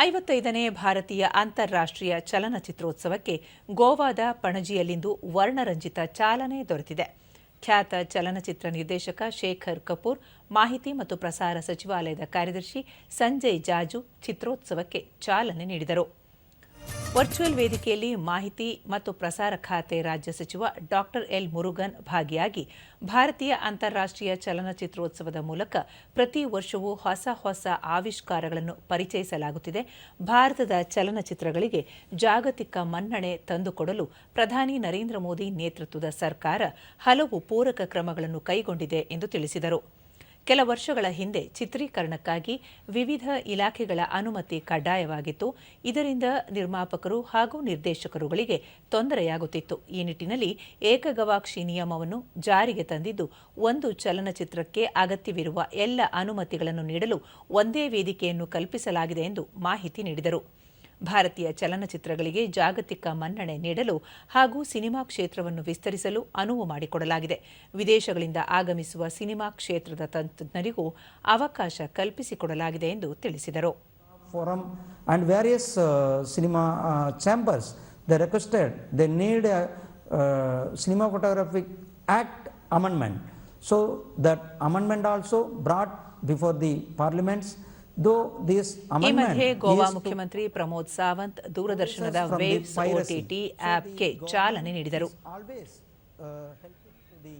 ಐವತ್ತೈದನೇ ಭಾರತೀಯ ಅಂತಾರಾಷ್ಟ್ರೀಯ ಚಲನಚಿತ್ರೋತ್ಸವಕ್ಕೆ ಗೋವಾದ ಪಣಜಿಯಲ್ಲಿಂದು ವರ್ಣರಂಜಿತ ಚಾಲನೆ ದೊರೆತಿದೆ. ಖ್ಯಾತ ಚಲನಚಿತ್ರ ನಿರ್ದೇಶಕ ಶೇಖರ್ ಕಪೂರ್, ಮಾಹಿತಿ ಮತ್ತು ಪ್ರಸಾರ ಸಚಿವಾಲಯದ ಕಾರ್ಯದರ್ಶಿ ಸಂಜಯ್ ಜಾಜು ಚಿತ್ರೋತ್ಸವಕ್ಕೆ ಚಾಲನೆ ನೀಡಿದರು. ವರ್ಚುವಲ್ ವೇದಿಕೆಯಲ್ಲಿ ಮಾಹಿತಿ ಮತ್ತು ಪ್ರಸಾರ ಖಾತೆ ರಾಜ್ಯ ಸಚಿವ ಡಾಕ್ಟರ್ ಎಲ್ ಮುರುಗನ್ ಭಾಗಿಯಾಗಿ ಭಾರತೀಯ ಅಂತಾರಾಷ್ಟ್ರೀಯ ಚಲನಚಿತ್ರೋತ್ಸವದ ಮೂಲಕ ಪ್ರತಿ ವರ್ಷವೂ ಹೊಸ ಹೊಸ ಆವಿಷ್ಕಾರಗಳನ್ನು ಪರಿಚಯಿಸಲಾಗುತ್ತಿದೆ. ಭಾರತದ ಚಲನಚಿತ್ರಗಳಿಗೆ ಜಾಗತಿಕ ಮನ್ನಣೆ ತಂದುಕೊಡಲು ಪ್ರಧಾನಿ ನರೇಂದ್ರ ಮೋದಿ ನೇತೃತ್ವದ ಸರ್ಕಾರ ಹಲವು ಪೂರಕ ಕ್ರಮಗಳನ್ನು ಕೈಗೊಂಡಿದೆ ಎಂದು ತಿಳಿಸಿದರು. ಕೆಲ ವರ್ಷಗಳ ಹಿಂದೆ ಚಿತ್ರೀಕರಣಕ್ಕಾಗಿ ವಿವಿಧ ಇಲಾಖೆಗಳ ಅನುಮತಿ ಕಡ್ಡಾಯವಾಗಿತ್ತು. ಇದರಿಂದ ನಿರ್ಮಾಪಕರು ಹಾಗೂ ನಿರ್ದೇಶಕರುಗಳಿಗೆ ತೊಂದರೆಯಾಗುತ್ತಿತ್ತು. ಈ ನಿಟ್ಟಿನಲ್ಲಿ ಏಕಗವಾಕ್ಷಿ ನಿಯಮವನ್ನು ಜಾರಿಗೆ ತಂದಿದ್ದು, ಒಂದು ಚಲನಚಿತ್ರಕ್ಕೆ ಅಗತ್ಯವಿರುವ ಎಲ್ಲ ಅನುಮತಿಗಳನ್ನು ನೀಡಲು ಒಂದೇ ವೇದಿಕೆಯನ್ನು ಕಲ್ಪಿಸಲಾಗಿದೆ ಎಂದು ಮಾಹಿತಿ ನೀಡಿದರು. ಭಾರತೀಯ ಚಲನಚಿತ್ರಗಳಿಗೆ ಜಾಗತಿಕ ಮನ್ನಣೆ ನೀಡಲು ಹಾಗೂ ಸಿನಿಮಾ ಕ್ಷೇತ್ರವನ್ನು ವಿಸ್ತರಿಸಲು ಅನುವು ಮಾಡಿಕೊಡಲಾಗಿದೆ. ವಿದೇಶಗಳಿಂದ ಆಗಮಿಸುವ ಸಿನಿಮಾ ಕ್ಷೇತ್ರದ ತಂತ್ರಜ್ಞರಿಗೂ ಅವಕಾಶ ಕಲ್ಪಿಸಿಕೊಡಲಾಗಿದೆ ಎಂದು ತಿಳಿಸಿದರು. Forum and various cinema chambers the requested they need the cinema photographic act amendment so that amendment also brought before the parliaments ಈ amendment ಮಧ್ಯೆ ಗೋವಾ is to ಮುಖ್ಯಮಂತ್ರಿ ಪ್ರಮೋದ್ ಸಾವಂತ್ ದೂರದರ್ಶನದ from the waves piracy. OTT So the ಆಪ್ಗೆ government ಚಾಲನೆ ನೀಡಿದರು is always uh, helping to the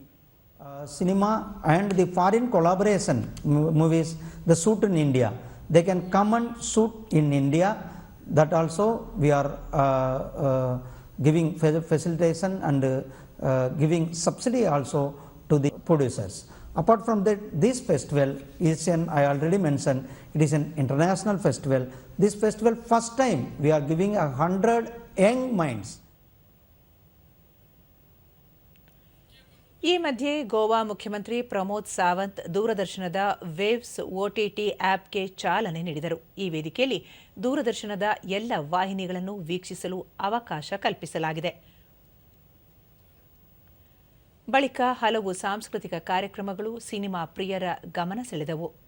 uh, cinema and the foreign collaboration mo- movies the shoot in India they can come and shoot in India that also we are uh, uh, uh, uh, apart from that this festival is an i already mentioned it is an international festival this festival first time we are giving a hundred young minds ಈ ಮಧ್ಯೆ ಗೋವಾ ಮುಖ್ಯಮಂತ್ರಿ ಪ್ರಮೋದ್ ಸಾವಂತ್ ದೂರದರ್ಶನದ waves OTT ಆಪ್ಗೆ ಚಾಲನೆ ನೀಡಿದರು ಈ ವೇದಿಕೆಯಲ್ಲಿ ದೂರದರ್ಶನದ ಎಲ್ಲ ವಾಹಿನಿಗಳನ್ನು ವೀಕ್ಷಿಸಲು ಅವಕಾಶ ಕಲ್ಪಿಸಲಾಗಿದೆ ಬಳಿಕ ಹಲವು ಸಾಂಸ್ಕೃತಿಕ ಕಾರ್ಯಕ್ರಮಗಳು ಸಿನಿಮಾ ಪ್ರಿಯರ ಗಮನ ಸೆಳೆದವು.